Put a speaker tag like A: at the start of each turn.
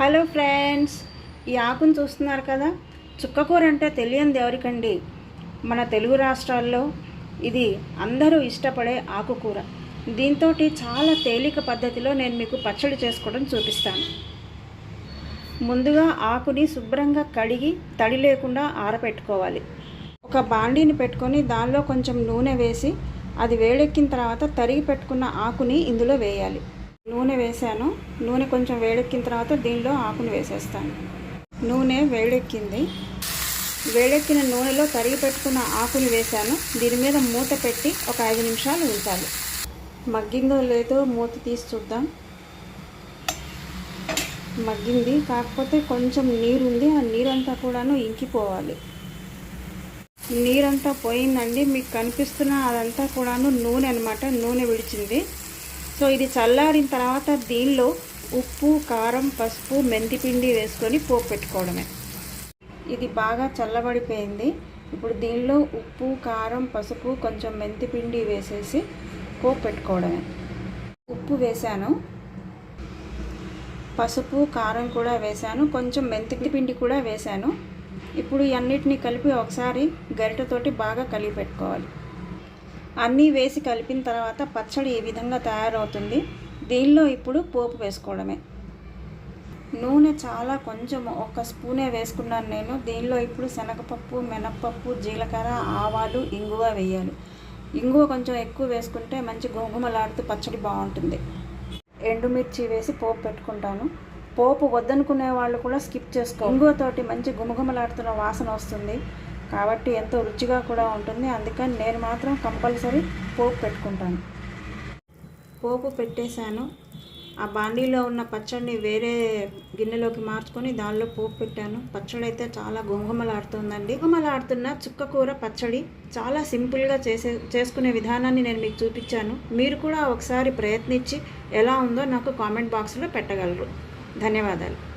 A: Hello friends ఈ ఆకును చూస్తున్నారు కదా? చుక్కకూర అంటే తెలియంది ఎవరికండి? మన తెలుగు రాష్ట్రాల్లో ఇది అందరూ ఇష్టపడే ఆకుకూర. దీంతో చాలా తేలిక పద్ధతిలో నేను మీకు పచ్చడి చేసుకోవడం చూపిస్తాను. ముందుగా ఆకుని శుభ్రంగా కడిగి తడి లేకుండా ఆరబెట్టుకోవాలి ఒక బాండీని పెట్టుకొని దానిలో కొంచెం నూనె వేసి అది వేడెక్కిన తర్వాత తరిగి పెట్టుకున్న ఆకుని ఇందులో వేయాలి. నూనె వేసాను నూనె కొంచెం వేడెక్కిన తర్వాత దీనిలో ఆకును వేసేస్తాను. నూనె వేడెక్కింది. వేడెక్కిన నూనెలో తరిగి పెట్టుకున్న ఆకుని వేసాను దీని మీద మూత పెట్టి ఒక ఐదు నిమిషాలు ఉంచాలి. మగ్గిందో లేదో మూత తీసి చూద్దాం. మగ్గింది. కాకపోతే కొంచెం నీరు ఉంది ఆ నీరంతా కూడాను ఇంకిపోవాలి. నీరంతా పోయిందండి. మీకు కనిపిస్తున్న అదంతా కూడాను నూనె అనమాట నూనె విడిచింది. సో ఇది చల్లారిన తర్వాత దీనిలో ఉప్పు కారం పసుపు మెంతిపిండి వేసుకొని పోపు పెట్టుకోవడమే. ఇది బాగా చల్లబడిపోయింది. ఇప్పుడు దీనిలో ఉప్పు కారం పసుపు కొంచెం మెంతిపిండి వేసేసి పోపు పెట్టుకోవడమే. ఉప్పు వేసాను. పసుపు కారం కూడా వేసాను. కొంచెం మెంతి పిండి కూడా వేసాను. ఇప్పుడు ఇవన్నిటిని కలిపి ఒకసారి గరిటెతోటి బాగా కలిపి పెట్టుకోవాలి. అన్నీ వేసి కలిపిన తర్వాత పచ్చడి ఈ విధంగా తయారవుతుంది? దీనిలో ఇప్పుడు పోపు వేసుకోవడమే. నూనె చాలా కొంచెం ఒక స్పూనే వేసుకున్నాను నేను. దీనిలో ఇప్పుడు శనగపప్పు మినప్పప్పు జీలకర్ర ఆవాలు ఇంగువ వేయాలి. ఇంగువ కొంచెం ఎక్కువ వేసుకుంటే మంచి గోగుమలాడుతూ పచ్చడి బాగుంటుంది. ఎండుమిర్చి వేసి పోపు పెట్టుకుంటాను. పోపు వద్దనుకునే వాళ్ళు కూడా స్కిప్ చేసుకో. ఇంగువతోటి మంచి గుమగుమలాడుతున్న వాసన వస్తుంది. కాబట్టి ఎంతో రుచిగా కూడా ఉంటుంది. అందుకని నేను మాత్రం కంపల్సరీ పోపు పెట్టుకుంటాను. పోపు పెట్టేశాను. ఆ బాండీలో ఉన్న పచ్చడిని వేరే గిన్నెలోకి మార్చుకొని దానిలో పోపు పెట్టాను. పచ్చడి అయితే చాలా గుమగుమలాడుతుందండి గుమలాడుతున్న చుక్కకూర పచ్చడి చాలా సింపుల్గా చేసే చేసుకునే విధానాన్ని నేను మీకు చూపించాను. మీరు కూడా ఒకసారి ప్రయత్నించి ఎలా ఉందో నాకు కామెంట్ బాక్స్లో పెట్టగలరు. ధన్యవాదాలు.